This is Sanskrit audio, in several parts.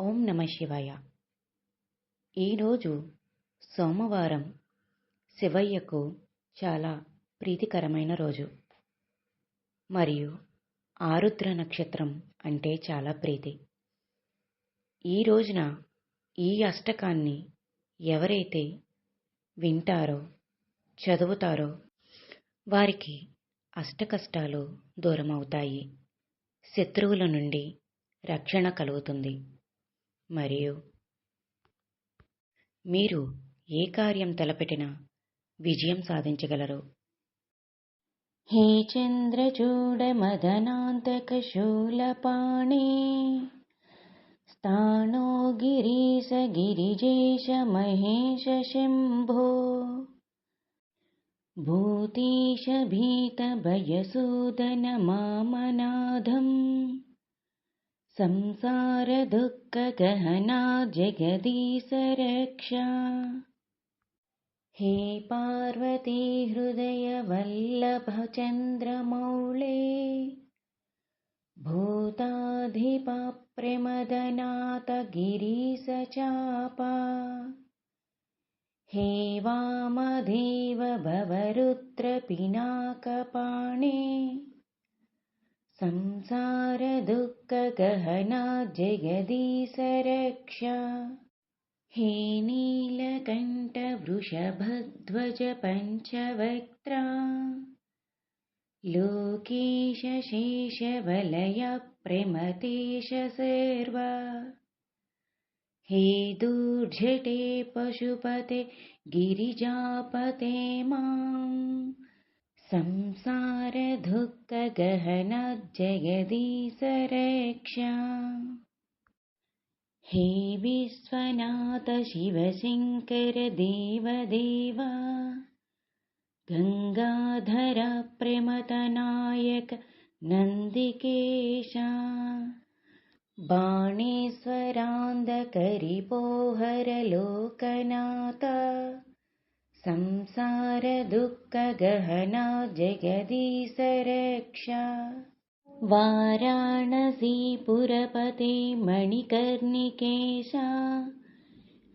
ఓం నమ శివాయ. ఈరోజు సోమవారం శివయ్యకు చాలా ప్రీతికరమైన రోజు. మరియు ఆరుద్ర నక్షత్రం అంటే చాలా ప్రీతి. ఈ రోజున ఈ అష్టకాన్ని ఎవరైతే వింటారో చదువుతారో వారికి అష్టకష్టాలు దూరమవుతాయి. శత్రువుల నుండి రక్షణ కలుగుతుంది. మరియు మీరు ఏ కార్యం తలపెట్టినా విజయం సాధించగలరు హే చంద్రచూడమదనాन्तकशूलपाणे स्थाणो गिरीश गिरिजेश महेश शम्भो भूतीश भीतभयसूदन मामनाधम् संसारदुःखगहना जगदीसरक्षा हे पार्वती पार्वतीहृदयवल्लभचन्द्रमौळे भूताधिपप्रमदनाथगिरीशचापा। हे वामधेव भवरुद्रपिनाकपाणे संसारदुःखगहना जगदीशरक्षा हे नीलकण्ठवृषभध्वज पञ्चवक्त्रा लोकेश शेषवलय प्रमतेश सर्वा हे दुर्झटे पशुपते गिरिजापते माम् संसारदुःखगहना जगदीशरक्षा हे विश्वनाथ शिवशङ्कर देवदेव गङ्गाधर प्रमतनायक नन्दिकेशा बाणेश्वरान्धकरिपोहर लोकनाथ संसारदुःखगहना जगदीशरक्षा। वाराणसीपुरपते मणिकर्णिकेशा।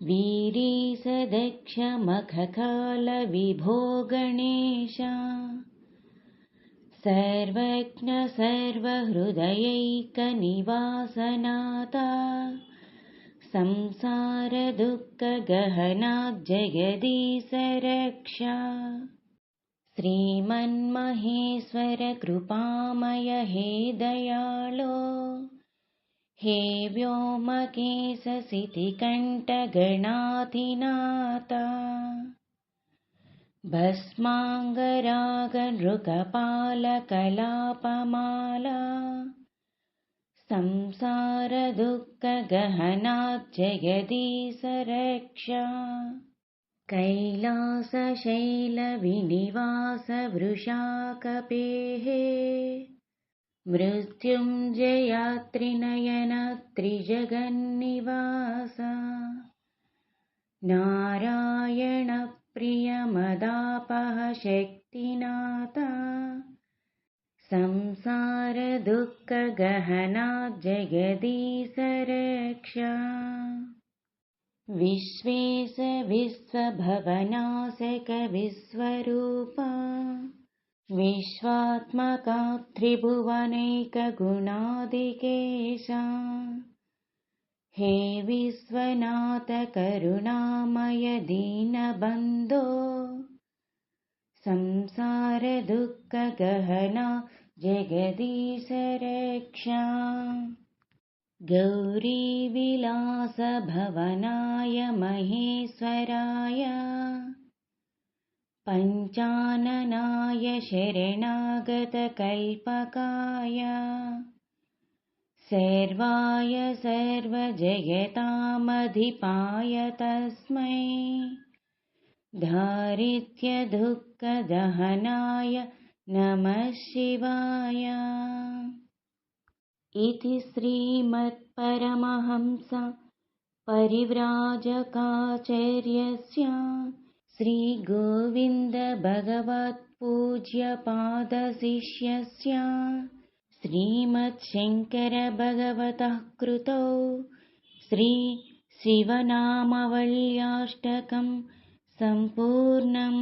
वीरीसदक्षमखकालविभो गणेशा सर्वज्ञ सर्वहृदयैकनिवासनाथा संसारदुःखगहना जगदीशरक्षा श्रीमन्महेश्वर कृपामय हे दयाळो हे व्योमकेशसितिकण्ठगणाधिनाथा भस्माङ्गरागनृकपालकलापमाला संसारदुःखगहना जगदीशरक्षा कैलासशैलविनिवासवृषाकपेः। मृत्युञ्जयात्रिनयन त्रिजगन्निवासा नारायणप्रियमदापः शक्तिनाथा संसारदुःखगहना जगदीशरक्षा। विश्वेश विश्वभवनाशकविश्वरूपा विश्वात्मका त्रिभुवनैकगुणादिकेशा हे विश्वनाथ करुणामय दीनबन्धो। संसारदुःखगहना जगदीशरक्षा गौरीविलासभवनाय महेश्वराय पञ्चाननाय शरणागतकल्पकाय सर्वाय सर्वजगतामधिपाय तस्मै दारिद्र्यदुःखदहनाय नमः शिवाय। इति श्रीमत्परमहंसपरिव्राजकाचर्यस्य श्रीगोविन्दभगवत्पूज्यपादशिष्यस्य श्रीमच्छङ्करभगवतः कृतौ श्रीशिवनामवल्याष्टकं सम्पूर्णम्